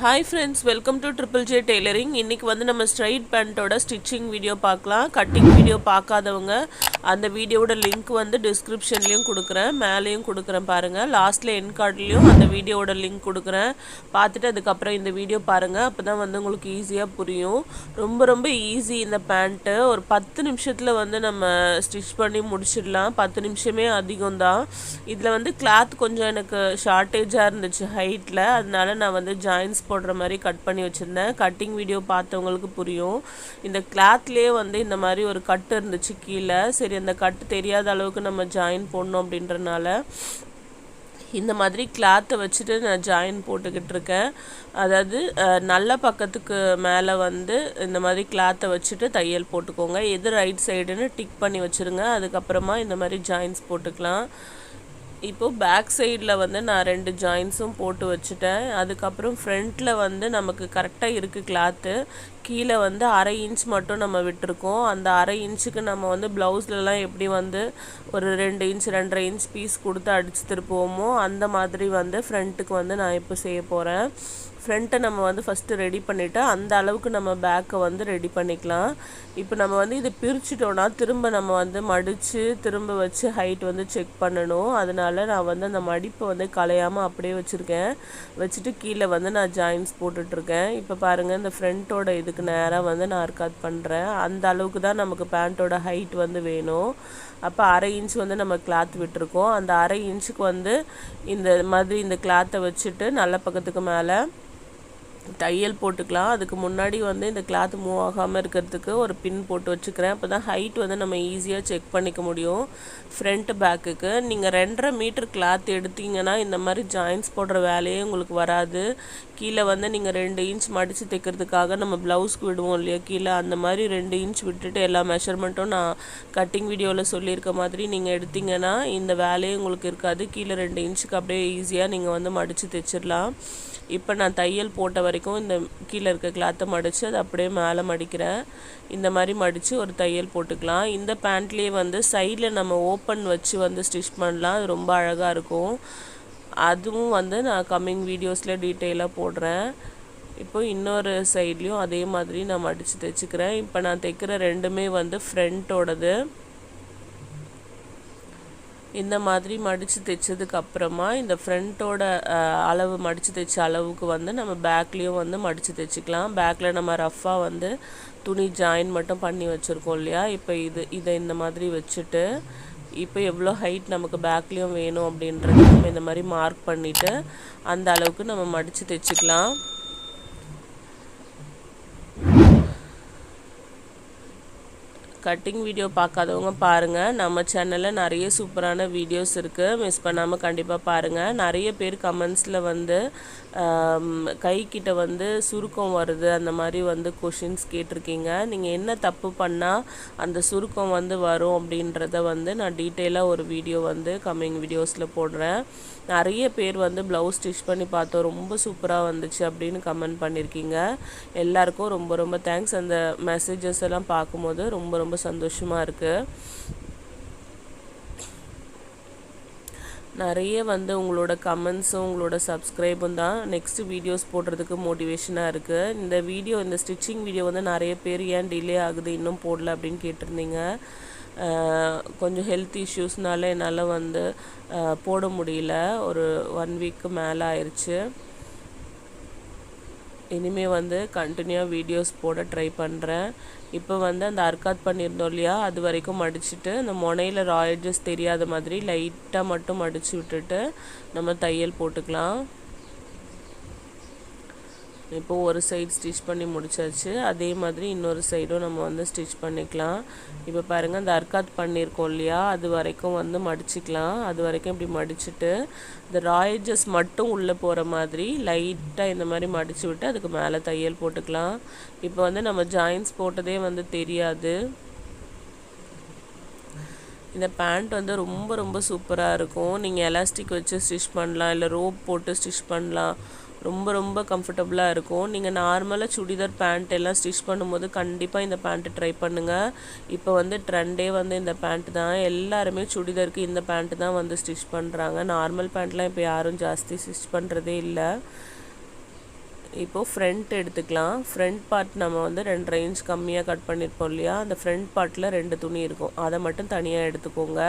Hi friends welcome to triple J tailoring இன்றைக்கி வந்து நம்ம ஸ்ட்ரைட் பேண்ட்டோட ஸ்டிச்சிங் வீடியோ பார்க்கலாம். கட்டிங் வீடியோ பார்க்காதவங்க அந்த வீடியோவோட லிங்க் வந்து டிஸ்கிரிப்ஷன்லேயும் கொடுக்குறேன் மேலேயும் கொடுக்குறேன் பாருங்கள் லாஸ்ட்டில் என் கார்ட்லேயும் அந்த வீடியோவோட லிங்க் கொடுக்குறேன். பார்த்துட்டு அதுக்கப்புறம் இந்த வீடியோ பாருங்கள் அப்போ தான் வந்து உங்களுக்கு ஈஸியாக புரியும். ரொம்ப ரொம்ப ஈஸி இந்த பேண்ட்டு ஒரு பத்து நிமிஷத்தில் வந்து நம்ம ஸ்டிச் பண்ணி முடிச்சிடலாம். பத்து நிமிஷமே அதிகம் தான் இதில் வந்து கிளாத் கொஞ்சம் எனக்கு ஷார்ட்டேஜாக இருந்துச்சு ஹைட்டில் அதனால நான் வந்து ஜாயின்ஸ் போடுற மாதிரி கட் பண்ணி வச்சுருந்தேன். கட்டிங் வீடியோ பார்த்தவங்களுக்கு புரியும். இந்த கிளாத்லேயே வந்து இந்த மாதிரி ஒரு கட் இருந்துச்சு கீழே. சரி அந்த கட்டு தெரியாத அளவுக்கு நம்ம ஜாயின் போடணும் அப்படின்றனால இந்த மாதிரி கிளாத்தை வச்சுட்டு நான் ஜாயின் போட்டுக்கிட்டு இருக்கேன். அதாவது நல்ல பக்கத்துக்கு மேலே வந்து இந்த மாதிரி கிளாத்தை வச்சுட்டு தையல் போட்டுக்கோங்க. எது ரைட் சைடுன்னு டிக் பண்ணி வச்சுருங்க. அதுக்கப்புறமா இந்த மாதிரி ஜாயின்ஸ் போட்டுக்கலாம். இப்போது பேக் சைடில் வந்து நான் ரெண்டு ஜாயின்ஸும் போட்டு வச்சுட்டேன். அதுக்கப்புறம் ஃப்ரண்ட்டில் வந்து நமக்கு கரெக்டாக இருக்குது கிளாத்து கீழே வந்து அரை இன்ச் மட்டும் நம்ம விட்டுருக்கோம். அந்த அரை இன்ச்சுக்கு நம்ம வந்து ப்ளவுஸ்லலாம் எப்படி வந்து ஒரு ரெண்டு இன்ச் ரெண்டரை இன்ச் பீஸ் கொடுத்து அடிச்சு திருப்போமோ அந்த மாதிரி வந்து ஃப்ரண்ட்டுக்கு வந்து நான் இப்போ செய்ய போகிறேன் ஃப்ரண்ட்டை நம்ம வந்து ஃபஸ்ட்டு ரெடி பண்ணிவிட்டு அந்த அளவுக்கு நம்ம பேக்கை வந்து ரெடி பண்ணிக்கலாம். இப்போ நம்ம வந்து இதை பிரிச்சுட்டோன்னா திரும்ப நம்ம வந்து மடித்து திரும்ப வச்சு ஹைட் வந்து செக் பண்ணணும். அதனால நான் வந்து அந்த மடிப்பை வந்து கலையாமல் அப்படியே வச்சுருக்கேன். வச்சுட்டு கீழே வந்து நான் ஜாயின்ஸ் போட்டுட்ருக்கேன். இப்போ பாருங்கள் இந்த ஃப்ரண்ட்டோட இதுக்கு நேராக வந்து நான் அர்க்காத் பண்ணுறேன் அந்த அளவுக்கு தான் நமக்கு பேண்ட்டோட ஹைட் வந்து வேணும். அப்போ அரை இன்ச் வந்து நம்ம கிளாத் விட்டுருக்கோம். அந்த அரை இன்ச்சுக்கு வந்து இந்த மாதிரி இந்த கிளாத்தை வச்சுட்டு நல்ல பக்கத்துக்கு மேலே தையல் போட்டுக்கலாம். அதுக்கு முன்னாடி வந்து இந்த கிளாத் மூவ் ஆகாமல் இருக்கிறதுக்கு ஒரு பின் போட்டு வச்சுக்கிறேன். அப்போ தான் ஹைட் வந்து நம்ம ஈஸியாக செக் பண்ணிக்க முடியும். ஃப்ரண்ட் பேக்குக்கு நீங்கள் ரெண்டரை மீட்டர் கிளாத் எடுத்தீங்கன்னா இந்த மாதிரி ஜாயின்ஸ் போடுற வேலையே உங்களுக்கு வராது. கீழே வந்து நீங்கள் ரெண்டு இன்ச் மடித்து தைக்கிறதுக்காக நம்ம ப்ளவுஸ்க்கு விடுவோம் இல்லையா? கீழே அந்த மாதிரி ரெண்டு இன்ச் விட்டுட்டு எல்லா மெஷர்மெண்ட்டும் நான் கட்டிங் வீடியோவில் சொல்லியிருக்க மாதிரி நீங்கள் எடுத்தீங்கன்னா இந்த வேலையே உங்களுக்கு இருக்காது. கீழே ரெண்டு இன்ச்சுக்கு அப்படியே ஈஸியாக நீங்கள் வந்து மடித்து தைச்சிடலாம். இப்போ நான் தையல் போட்ட வரைக்கும் இந்த கீழே இருக்க கிளாத்தை மடித்து அதை அப்படியே மேலே மடிக்கிறேன் இந்த மாதிரி மடித்து ஒரு தையல் போட்டுக்கலாம். இந்த பேண்ட்லேயே வந்து சைடில் நம்ம ஓப்பன் வச்சு வந்து ஸ்டிச் பண்ணலாம். அது ரொம்ப அழகாக இருக்கும். அதுவும் வந்து நான் கம்மிங் வீடியோஸில் டீட்டெயிலாக போடுறேன். இப்போ இன்னொரு சைட்லேயும் அதே மாதிரி நான் மடித்து தைச்சிக்கிறேன். இப்போ நான் தைக்கிற ரெண்டுமே வந்து ஃப்ரண்ட்டோடது இந்த மாதிரி மடித்து தைச்சதுக்கு அப்புறமா இந்த ஃப்ரண்ட்டோட அளவு மடித்து தைச்ச அளவுக்கு வந்து நம்ம பேக்லேயும் வந்து மடித்து தைச்சிக்கலாம். பேக்கில் நம்ம ரஃப்பாக வந்து துணி ஜாயின் மட்டும் பண்ணி வச்சுருக்கோம் இல்லையா? இப்போ இது இதை இந்த மாதிரி வச்சுட்டு இப்போ எவ்வளோ ஹைட் நமக்கு பேக்லேயும் வேணும் அப்படின்றத நம்ம இந்த மாதிரி மார்க் பண்ணிவிட்டு அந்த அளவுக்கு நம்ம மடித்து தைச்சிக்கலாம். கட்டிங் வீடியோ பார்க்காதவங்க பாருங்கள் நம்ம சேனலில் நிறைய சூப்பரான வீடியோஸ் இருக்குது மிஸ் பண்ணாமல் கண்டிப்பாக பாருங்கள் நிறைய பேர் கமெண்ட்ஸில் வந்து கைக்கிட்ட வந்து சுருக்கம் வருது. அந்த மாதிரி வந்து கொஷின்ஸ் கேட்டிருக்கீங்க. நீங்கள் என்ன தப்பு பண்ணால் அந்த சுருக்கம் வந்து வரும் அப்படின்றத வந்து நான் டீட்டெயிலாக ஒரு வீடியோ வந்து கம்மிங் வீடியோஸில் போடுறேன். நிறைய பேர் வந்து ப்ளவுஸ் ஸ்டிச் பண்ணி பார்த்தோம். ரொம்ப சூப்பராக வந்துச்சு அப்படின்னு கமெண்ட் பண்ணியிருக்கீங்க எல்லாருக்கும் ரொம்ப ரொம்ப தேங்க்ஸ் அந்த மெசேஜஸ் எல்லாம் பார்க்கும்போது ரொம்ப ரொம்ப சந்தோஷமாக இருக்குது நிறைய வந்து உங்களோட கமெண்ட்ஸும் உங்களோட சப்ஸ்கிரைபும் தான் நெக்ஸ்ட் வீடியோஸ் போடுறதுக்கு மோட்டிவேஷனாக இருக்குது இந்த வீடியோ இந்த ஸ்டிச்சிங் வீடியோ வந்து நிறைய பேர் ஏன் டிலே ஆகுது இன்னும் போடல அப்படின்னு கேட்டிருந்தீங்க. கொஞ்சம் ஹெல்த் இஷ்யூஸ்னால என்னால் வந்து போட முடியல. ஒரு ஒன் வீக்கு மேலே ஆயிடுச்சு இனிமேல் வந்து கண்டினியூவாக வீடியோஸ் போட ட்ரை பண்ணுறேன் இப்போ வந்து அந்த அர்க்காத் பண்ணியிருந்தோம் இல்லையா அது வரைக்கும் அடிச்சுட்டு அந்த முனையில் ராயல்ஜஸ் தெரியாத மாதிரி லைட்டாக மட்டும் அடித்து விட்டுட்டு நம்ம தையல் போட்டுக்கலாம். இப்போ ஒரு சைடு ஸ்டிச் பண்ணி முடிச்சாச்சு. அதே மாதிரி இன்னொரு சைடும் நம்ம வந்து ஸ்டிச் பண்ணிக்கலாம். இப்போ பாருங்கள் அந்த அர்க்காத் பண்ணியிருக்கோம் இல்லையா? அது வரைக்கும் வந்து மடிச்சுக்கலாம். அது வரைக்கும் இப்படி மடிச்சுட்டு இந்த ராயஜஸ் மட்டும் உள்ளே போகிற மாதிரி லைட்டாக இந்த மாதிரி மடிச்சு விட்டு அதுக்கு மேலே தையல் போட்டுக்கலாம். இப்போ வந்து நம்ம ஜாயின்ஸ் போட்டதே வந்து தெரியாது. இந்த பேண்ட் வந்து ரொம்ப ரொம்ப சூப்பராக இருக்கும். நீங்கள் எலாஸ்டிக் வச்சு ஸ்டிச் பண்ணலாம் இல்லை ரோப் போட்டு ஸ்டிச் பண்ணலாம். ரொம்ப ரொம்ப கம்ஃபர்டபுளாக இருக்கும். நீங்கள் நார்மலாக சுடிதார் பேண்ட் எல்லாம் ஸ்டிச் பண்ணும்போது கண்டிப்பாக இந்த பேண்ட்டு ட்ரை பண்ணுங்கள் இப்போ வந்து ட்ரெண்டே வந்து இந்த பேண்ட்டு தான். எல்லாருமே சுடிதாருக்கு இந்த பேண்ட்டு தான் வந்து ஸ்டிச் பண்ணுறாங்க நார்மல் பேண்ட்லாம் இப்போ யாரும் ஜாஸ்தி ஸ்டிச் பண்ணுறதே இல்லை. இப்போது ஃப்ரண்ட் எடுத்துக்கலாம். ஃப்ரண்ட் பார்ட் நம்ம வந்து ரெண்டரை இன்ச் கம்மியாக கட் பண்ணியிருப்போம் இல்லையா? அந்த ஃப்ரண்ட் பார்ட்டில் ரெண்டு துணி இருக்கும். அதை மட்டும் தனியாக எடுத்துக்கோங்க.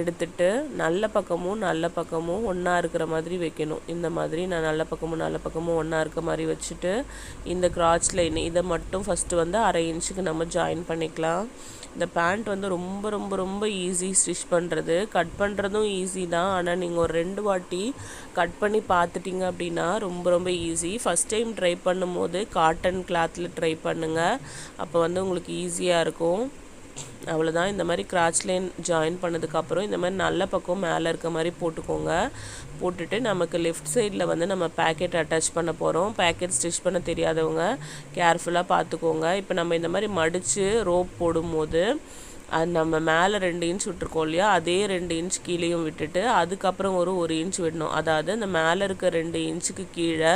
எடுத்துட்டு நல்ல பக்கமும் நல்ல பக்கமும் ஒன்றா இருக்கிற மாதிரி வைக்கணும். இந்த மாதிரி நான் நல்ல பக்கமும் நல்ல பக்கமும் ஒன்றா இருக்க மாதிரி வச்சுட்டு இந்த கிராச் லைன் இதை மட்டும் ஃபஸ்ட்டு வந்து அரை இன்ச்சுக்கு நம்ம ஜாயின் பண்ணிக்கலாம். இந்த பேண்ட் வந்து ரொம்ப ரொம்ப ரொம்ப ஈஸி ஸ்டிச் பண்ணுறது கட் பண்ணுறதும் ஈஸி தான். ஆனால் நீங்கள் ஒரு ரெண்டு வாட்டி கட் பண்ணி பார்த்துட்டிங்க அப்படின்னா ரொம்ப ரொம்ப ஈஸி ஃபஸ்ட் டைம் ட்ரை பண்ணும்போது காட்டன் கிளாத்தில் ட்ரை பண்ணுங்கள் அப்போ வந்து உங்களுக்கு ஈஸியாக இருக்கும். அவ்வளோதான் இந்த மாதிரி கிராச் லைன் ஜாயின் பண்ணதுக்கப்புறம் இந்த மாதிரி நல்ல பக்கம் மேலே இருக்க மாதிரி போட்டுக்கோங்க. போட்டுட்டு நமக்கு லெஃப்ட் சைடில் வந்து நம்ம பேக்கெட் அட்டாச் பண்ண போகிறோம் பேக்கெட் ஸ்டிச் பண்ண தெரியாதவங்க கேர்ஃபுல்லாக பார்த்துக்கோங்க. இப்போ நம்ம இந்த மாதிரி மடித்து ரோப் போடும்போது அது நம்ம மேலே ரெண்டு இன்ச் விட்டுருக்கோம் இல்லையா? அதே ரெண்டு இன்ச் கீழேயும் விட்டுட்டு அதுக்கப்புறம் ஒரு ஒரு இன்ச் விடணும். அதாவது அந்த மேலே இருக்க ரெண்டு இன்ச்சுக்கு கீழே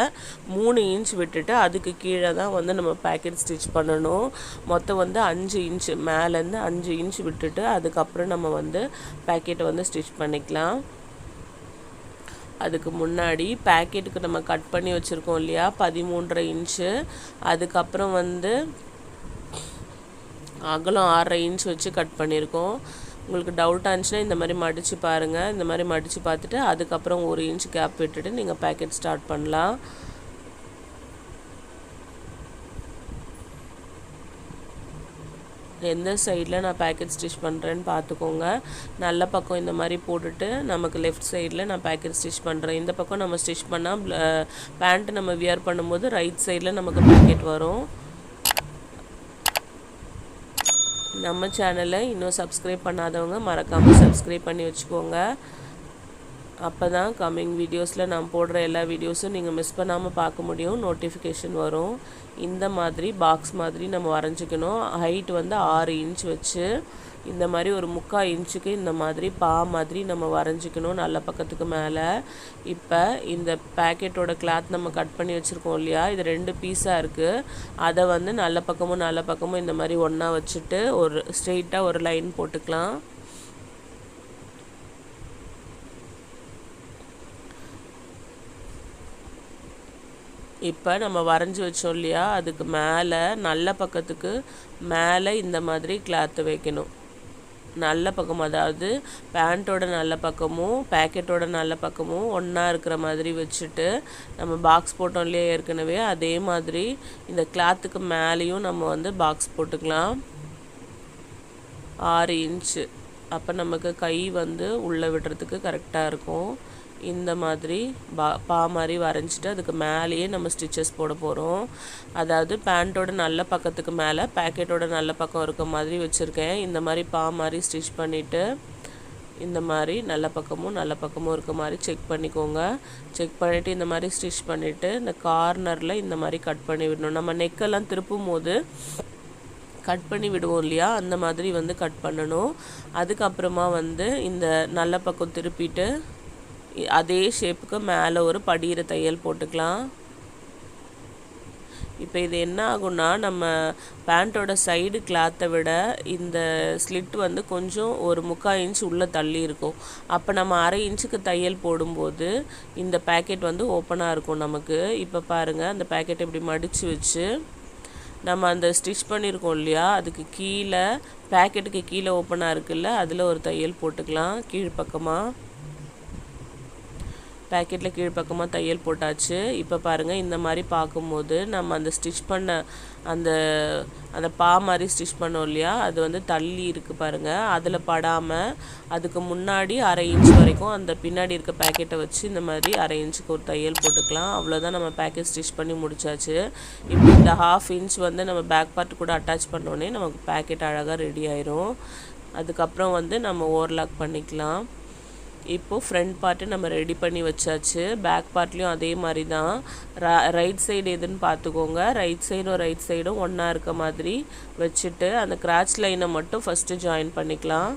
மூணு இன்ச் விட்டுட்டு அதுக்கு கீழே தான் வந்து நம்ம பேக்கெட் ஸ்டிச் பண்ணணும். மொத்தம் வந்து அஞ்சு இன்ச்சு மேலேருந்து அஞ்சு இன்ச் விட்டுட்டு அதுக்கப்புறம் நம்ம வந்து பேக்கெட்டை வந்து ஸ்டிச் பண்ணிக்கலாம். அதுக்கு முன்னாடி பேக்கெட்டுக்கு நம்ம கட் பண்ணி வச்சுருக்கோம் இல்லையா? பதிமூன்றரை இன்ச்சு அதுக்கப்புறம் வந்து அகலம் ஆறரை இன்ச் வச்சு கட் பண்ணியிருக்கோம். உங்களுக்கு டவுட்டாக இருந்துச்சுன்னா இந்த மாதிரி மடித்து பாருங்கள் இந்த மாதிரி மடித்து பார்த்துட்டு அதுக்கப்புறம் ஒரு இன்ச் கேப் விட்டுட்டு நீங்கள் பேக்கெட் ஸ்டார்ட் பண்ணலாம். எந்த சைடில் நான் பேக்கெட் ஸ்டிச் பண்ணுறேன்னு பார்த்துக்கோங்க. நல்ல பக்கம் இந்த மாதிரி போட்டுட்டு நமக்கு லெஃப்ட் சைடில் நான் பேக்கெட் ஸ்டிச் பண்ணுறேன் இந்த பக்கம் நம்ம ஸ்டிச் பண்ணால் பேண்ட்டு நம்ம வியர் பண்ணும்போது ரைட் சைடில் நமக்கு பேக்கெட் வரும். நம்ம சேனலை இன்னும் சப்ஸ்கிரைப் பண்ணாதவங்க மறக்காமல் சப்ஸ்கிரைப் பண்ணி வச்சுக்கோங்க. அப்போ தான் கம்மிங் வீடியோஸில் நான் போடுற எல்லா வீடியோஸும் நீங்கள் மிஸ் பண்ணாமல் பார்க்க முடியும். நோட்டிஃபிகேஷன் வரும். இந்த மாதிரி பாக்ஸ் மாதிரி நம்ம வரைஞ்சிக்கணும். ஹைட் வந்து ஆறு இன்ச் வச்சு இந்த மாதிரி ஒரு முக்கால் இன்ச்சுக்கு இந்த மாதிரி பா மாதிரி நம்ம வரைஞ்சிக்கணும் நல்ல பக்கத்துக்கு மேலே. இப்போ இந்த பேக்கெட்டோட கிளாத் நம்ம கட் பண்ணி வச்சுருக்கோம் இல்லையா? இது ரெண்டு பீஸாக இருக்குது அதை வந்து நல்ல பக்கமும் நல்ல பக்கமும் இந்த மாதிரி ஒன்றா வச்சுட்டு ஒரு ஸ்ட்ரெயிட்டாக ஒரு லைன் போட்டுக்கலாம். இப்போ நம்ம வரைஞ்சி வச்சோம் இல்லையா? அதுக்கு மேலே நல்ல பக்கத்துக்கு மேலே இந்த மாதிரி கிளாத்து வைக்கணும். நல்ல பக்கம் அதாவது பேண்ட்டோட நல்ல பக்கமும் பேக்கெட்டோட நல்ல பக்கமும் ஒன்றா இருக்கிற மாதிரி வச்சுட்டு நம்ம பாக்ஸ் போட்டோம் இல்லையா ஏற்கனவே அதே மாதிரி இந்த கிளாத்துக்கு மேலேயும் நம்ம வந்து பாக்ஸ் போட்டுக்கலாம். ஆறு இன்ச்சு அப்போ நமக்கு கை வந்து உள்ளே விடுறதுக்கு கரெக்டாக இருக்கும். இந்த மாதிரி பா பா மாதிரி வரைஞ்சிட்டு அதுக்கு மேலேயே நம்ம ஸ்டிச்சஸ் போட போகிறோம் அதாவது பேண்ட்டோட நல்ல பக்கத்துக்கு மேலே பேக்கெட்டோட நல்ல பக்கம் இருக்க மாதிரி வச்சுருக்கேன். இந்த மாதிரி பா மாதிரி ஸ்டிச் பண்ணிவிட்டு இந்த மாதிரி நல்ல பக்கமும் நல்ல பக்கமும் இருக்க மாதிரி செக் பண்ணிக்கோங்க. செக் பண்ணிவிட்டு இந்த மாதிரி ஸ்டிச் பண்ணிவிட்டு இந்த கார்னரில் இந்த மாதிரி கட் பண்ணி விடணும். நம்ம நெக்கெல்லாம் திருப்பும் போது கட் பண்ணி விடுவோம் இல்லையா? அந்த மாதிரி வந்து கட் பண்ணணும். அதுக்கப்புறமா வந்து இந்த நல்ல பக்கம் திருப்பிட்டு அதே ஷேப்புக்கு மேலே ஒரு படியிற தையல் போட்டுக்கலாம். இப்போ இது என்ன ஆகும்னா நம்ம பேண்ட்டோட சைடு கிளாத்தை விட இந்த ஸ்லிட் வந்து கொஞ்சம் ஒரு முக்கால் இன்ச் உள்ளே தள்ளி இருக்கும். அப்போ நம்ம அரை இன்ச்சுக்கு தையல் போடும்போது இந்த பேக்கெட் வந்து ஓப்பனாக இருக்கும் நமக்கு. இப்போ பாருங்கள் அந்த பேக்கெட் இப்படி மடித்து வச்சு நம்ம அந்த ஸ்டிச் பண்ணியிருக்கோம் இல்லையா? அதுக்கு கீழே பேக்கெட்டுக்கு கீழே ஓப்பனாக இருக்குல்ல அதில் ஒரு தையல் போட்டுக்கலாம் கீழ்ப்பக்கமாக பேக்கெட்டில் கீழ்ப்பக்கமாக தையல் போட்டாச்சு. இப்போ பாருங்கள் இந்த மாதிரி பார்க்கும்போது நம்ம அந்த ஸ்டிச் பண்ண அந்த அந்த பா மாதிரி ஸ்டிச் பண்ணோம் இல்லையா? அது வந்து தள்ளி இருக்குது பாருங்கள் அதில் படாமல் அதுக்கு முன்னாடி அரை இன்ச் வரைக்கும் அந்த பின்னாடி இருக்க பேக்கெட்டை வச்சு இந்த மாதிரி அரை இன்ச்சுக்கு ஒரு தையல் போட்டுக்கலாம். அவ்வளோதான் நம்ம பேக்கெட் ஸ்டிச் பண்ணி முடிச்சாச்சு. இப்போ இந்த ஹாஃப் இன்ச் வந்து நம்ம பேக் பார்ட் கூட அட்டாச் பண்ணோடனே நமக்கு பேக்கெட் அழகாக ரெடி ஆயிரும். அதுக்கப்புறம் வந்து நம்ம ஓவர்லாக் பண்ணிக்கலாம். இப்போது ஃப்ரண்ட் பார்ட்டு நம்ம ரெடி பண்ணி வச்சாச்சு. பேக் பார்ட்லேயும் அதே மாதிரி தான் ரைட் சைடு எதுன்னு பார்த்துக்கோங்க. ரைட் சைடும் ரைட் சைடும் ஒன்றா இருக்க மாதிரி வச்சுட்டு அந்த கிராச் லைனை மட்டும் ஃபஸ்ட்டு ஜாயின் பண்ணிக்கலாம்.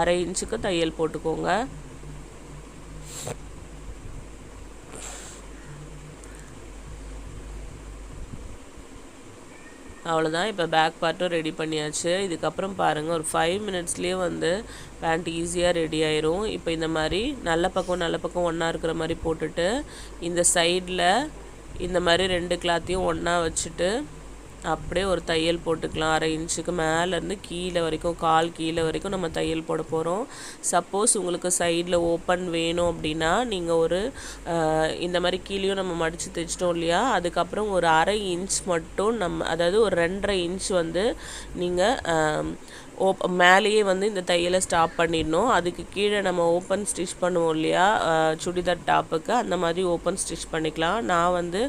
அரை இன்ச்சுக்கு தையல் போட்டுக்கோங்க. அவ்வளோதான் இப்போ பேக் பார்ட்டும் ரெடி பண்ணியாச்சு. இதுக்கப்புறம் பாருங்கள் ஒரு ஃபைவ் மினிட்ஸ்லேயே வந்து பேண்ட் ஈஸியாக ரெடி ஆயிரும். இப்போ இந்த மாதிரி நல்ல பக்கம் நல்ல பக்கம் ஒன்றா இருக்கிற மாதிரி போட்டுட்டு இந்த சைடில் இந்த மாதிரி ரெண்டு கிளாத்தையும் ஒன்றா வச்சுட்டு அப்படியே ஒரு தையல் போட்டுக்கலாம். அரை இன்ச்சுக்கு மேலேருந்து கீழே வரைக்கும் கால் கீழே வரைக்கும் நம்ம தையல் போட போகிறோம் சப்போஸ் உங்களுக்கு சைடில் ஓப்பன் வேணும் அப்படின்னா நீங்கள் ஒரு இந்த மாதிரி கீழேயும் நம்ம மடித்து தைச்சிட்டோம் இல்லையா? அதுக்கப்புறம் ஒரு அரை இன்ச் மட்டும் நம்ம அதாவது ஒரு ரெண்டரை இன்ச் வந்து நீங்கள் ஓப் மேலேயே வந்து இந்த தையலை ஸ்டாப் பண்ணிடணும். அதுக்கு கீழே நம்ம ஓப்பன் ஸ்டிச் பண்ணுவோம் இல்லையா? சுடிதார் டாப்புக்கு அந்த மாதிரி ஓப்பன் ஸ்டிச் பண்ணிக்கலாம். நான் வந்து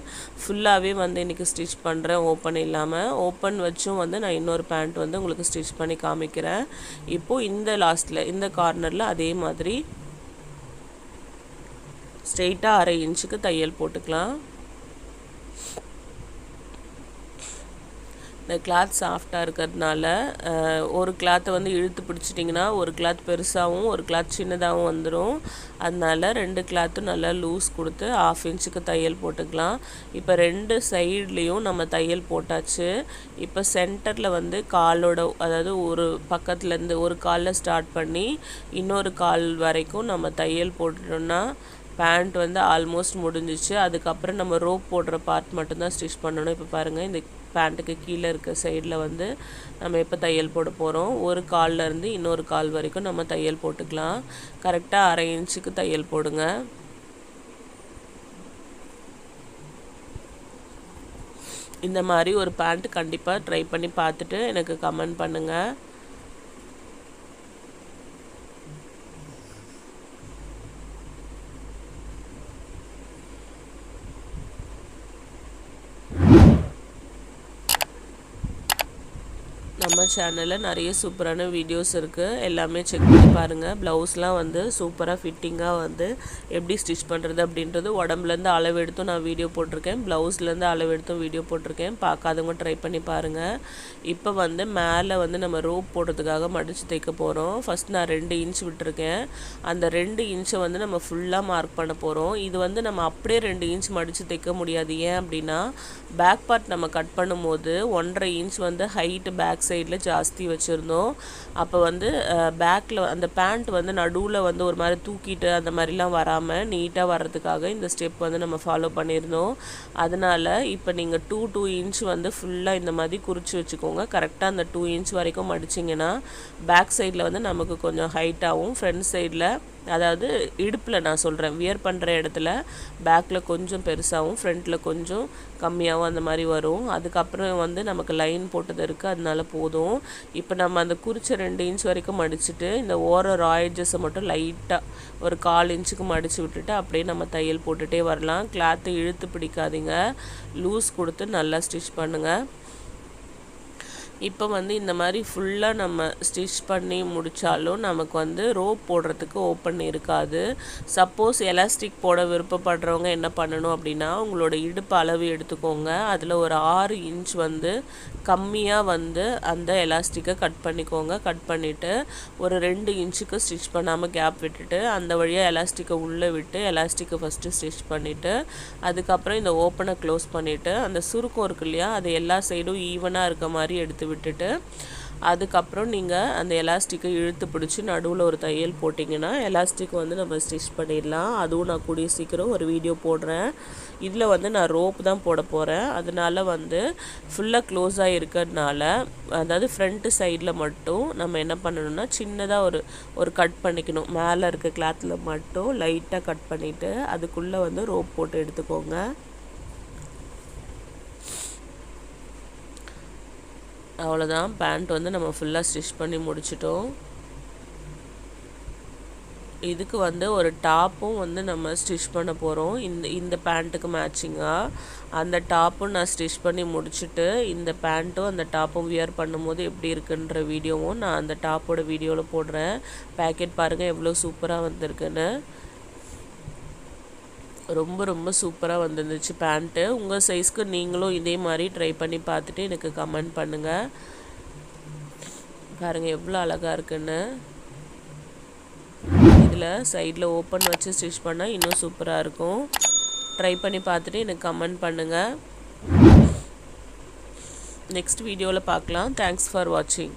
ஃபுல்லாகவே வந்து இன்றைக்கி ஸ்டிச் பண்ணுறேன் ஓப்பன் இல்லாமல் ஓப்பன் வச்சும் வந்து நான் இன்னொரு பேண்ட் வந்து உங்களுக்கு ஸ்டிச் பண்ணி காமிக்கிறேன். இப்போது இந்த லாஸ்ட்டில் இந்த கார்னரில் அதே மாதிரி ஸ்ட்ரெயிட்டாக அரை இன்ச்சுக்கு தையல் போட்டுக்கலாம். இந்த கிளாத் சாஃப்டாக இருக்கிறதுனால ஒரு கிளாத்தை வந்து இழுத்து பிடிச்சிட்டிங்கன்னா ஒரு கிளாத் பெருசாகவும் ஒரு கிளாத் சின்னதாகவும் வந்துடும் அதனால ரெண்டு கிளாத்தும் நல்லா லூஸ் கொடுத்து ஆஃப் இன்ச்சுக்கு தையல் போட்டுக்கலாம். இப்போ ரெண்டு சைட்லேயும் நம்ம தையல் போட்டாச்சு. இப்போ சென்டரில் வந்து காலோட அதாவது ஒரு பக்கத்துலேருந்து ஒரு காலில் ஸ்டார்ட் பண்ணி இன்னொரு கால் வரைக்கும் நம்ம தையல் போட்டுட்டோம்னா பேண்ட் வந்து ஆல்மோஸ்ட் முடிஞ்சிச்சு. அதுக்கப்புறம் நம்ம ரோப் போடுற பார்ட் மட்டும்தான் ஸ்டிச் பண்ணணும். இப்போ பாருங்கள் இந்த பேண்ட்டுக்கு கீழே இருக்க சைடில் வந்து நம்ம எப்போ தையல் போட போகிறோம் ஒரு கால்லேருந்து இன்னொரு கால் வரைக்கும் நம்ம தையல் போட்டுக்கலாம். கரெக்டாக அரை இன்ச்சுக்கு தையல் போடுங்க. இந்த மாதிரி ஒரு பேண்ட் கண்டிப்பாக ட்ரை பண்ணி பார்த்துட்டு எனக்கு கமெண்ட் பண்ணுங்கள் நம்ம சேனலில் நிறைய சூப்பரான வீடியோஸ் இருக்குது எல்லாமே செக் பண்ணி பாருங்கள் ப்ளவுஸ்லாம் வந்து சூப்பராக ஃபிட்டிங்காக வந்து எப்படி ஸ்டிச் பண்ணுறது அப்படின்றது உடம்புலேருந்து அளவு எடுத்தும் நான் வீடியோ போட்டிருக்கேன். ப்ளவுஸ்லேருந்து அளவு எடுத்தும் வீடியோ போட்டிருக்கேன். பார்க்காதவங்க ட்ரை பண்ணி பாருங்கள் இப்போ வந்து மேலே வந்து நம்ம ரோப் போடுறதுக்காக மடித்து தைக்க போகிறோம் ஃபஸ்ட் நான் ரெண்டு இன்ச் விட்டுருக்கேன். அந்த ரெண்டு இன்ச்சை வந்து நம்ம ஃபுல்லாக மார்க் பண்ண போகிறோம் இது வந்து நம்ம அப்படியே ரெண்டு இன்ச் மடித்து தைக்க முடியாது. ஏன் அப்படின்னா பேக் பார்ட் நம்ம கட் பண்ணும்போது ஒன்றரை இன்ச் வந்து ஹைட்டு பேக் சைடில் ஜாஸ்தி வச்சுருந்தோம். அப்போ வந்து பேக்கில் அந்த பேண்ட் வந்து நடுவில் வந்து ஒரு மாதிரி தூக்கிட்டு அந்த மாதிரிலாம் வராமல் நீட்டாக வர்றதுக்காக இந்த ஸ்டெப் வந்து நம்ம ஃபாலோ பண்ணியிருந்தோம். அதனால் இப்போ நீங்கள் டூ டூ இன்ச் வந்து ஃபுல்லாக இந்த மாதிரி குறித்து வச்சுக்கோங்க. கரெக்டாக அந்த டூ இன்ச் வரைக்கும் மடிச்சிங்கன்னா பேக் சைடில் வந்து நமக்கு கொஞ்சம் ஹைட்டாகவும் ஃப்ரண்ட் சைடில் அதாவது இடுப்பில் நான் சொல்கிறேன் வியர் பண்ணுற இடத்துல பேக்கில் கொஞ்சம் பெருசாகவும் ஃப்ரண்ட்டில் கொஞ்சம் கம்மியாகவும் அந்த மாதிரி வரும். அதுக்கப்புறம் வந்து நமக்கு லைன் போட்டது இருக்குது அதனால போதும். இப்போ நம்ம அந்த குறிச்ச ரெண்டு இன்ச் வரைக்கும் மடிச்சுட்டு இந்த ஓர ராயஜஸை மட்டும் லைட்டாக ஒரு கால் இன்ச்சுக்கு மடித்து விட்டுட்டு அப்படியே நம்ம தையல் போட்டுகிட்டே வரலாம். கிளாத்தை இழுத்து பிடிக்காதீங்க. லூஸ் கொடுத்து நல்லா ஸ்டிச் பண்ணுங்கள் இப்போ வந்து இந்த மாதிரி ஃபுல்லாக நம்ம ஸ்டிச் பண்ணி முடித்தாலும் நமக்கு வந்து ரோப் போடுறதுக்கு ஓப்பன் இருக்காது. சப்போஸ் எலாஸ்டிக் போட விருப்பப்படுறவங்க என்ன பண்ணணும் அப்படின்னா உங்களோட இடுப்பு அளவு எடுத்துக்கோங்க. அதில் ஒரு ஆறு இன்ச் வந்து கம்மியாக வந்து அந்த எலாஸ்டிக்கை கட் பண்ணிக்கோங்க. கட் பண்ணிவிட்டு ஒரு ரெண்டு இன்ச்சுக்கு ஸ்டிச் பண்ணாமல் கேப் விட்டுட்டு அந்த வழியாக எலாஸ்டிக்கை உள்ளே விட்டு எலாஸ்டிக்கை ஃபஸ்ட்டு ஸ்டிச் பண்ணிவிட்டு அதுக்கப்புறம் இந்த ஓப்பனை க்ளோஸ் பண்ணிவிட்டு அந்த சுருக்கம் இருக்கு இல்லையா அது எல்லா சைடும் ஈவனாக இருக்க மாதிரி எடுத்து விட்டுட்டு அதுக்கப்புறம் நீங்கள் அந்த எலாஸ்டிக்கை இழுத்து பிடிச்சி நடுவில் ஒரு தையல் போட்டிங்கன்னா எலாஸ்டிக் வந்து நம்ம ஸ்டிச் பண்ணிடலாம். அதுவும் நான் கூடிய சீக்கிரம் ஒரு வீடியோ போடுறேன். இதில் வந்து நான் ரோப் தான் போட போகிறேன் அதனால வந்து ஃபுல்லாக க்ளோஸாக இருக்கிறதுனால அதாவது ஃப்ரண்ட்டு சைடில் மட்டும் நம்ம என்ன பண்ணணும்னா சின்னதாக ஒரு ஒரு கட் பண்ணிக்கணும். மேலே இருக்க கிளாத்தில் மட்டும் லைட்டாக கட் பண்ணிவிட்டு அதுக்குள்ளே வந்து ரோப் போட்டு எடுத்துக்கோங்க. அவ்வளோதான் பேண்ட் வந்து நம்ம ஃபுல்லாக ஸ்டிச் பண்ணி முடிச்சிட்டோம். இதுக்கு வந்து ஒரு டாப்பும் வந்து நம்ம ஸ்டிச் பண்ண போகிறோம் இந்த இந்த பேண்ட்டுக்கு மேட்சிங்காக அந்த டாப்பும் நான் ஸ்டிச் பண்ணி முடிச்சுட்டு இந்த பேண்ட்டும் அந்த டாப்பும் வியர் பண்ணும்போது எப்படி இருக்குன்ற வீடியோவும் நான் அந்த டாப்போட வீடியோவில் போடுறேன். பேக்கெட் பாருங்கள் எவ்வளோ சூப்பராக வந்திருக்குன்னு. ரொம்ப ரொம்ப சூப்பராக வந்துருந்துச்சு பேண்ட்டு உங்கள் சைஸ்க்கு நீங்களும் இதே மாதிரி ட்ரை பண்ணி பார்த்துட்டு எனக்கு கமெண்ட் பண்ணுங்கள் பாருங்கள் எவ்வளோ அழகாக இருக்குன்னு. இதில் சைடில் ஓப்பன் வச்சு ஸ்டிச் பண்ணால் இன்னும் சூப்பராக இருக்கும். ட்ரை பண்ணி பார்த்துட்டு எனக்கு கமெண்ட் பண்ணுங்கள் நெக்ஸ்ட் வீடியோவில் பார்க்கலாம். தேங்க்ஸ் ஃபார் வாட்சிங்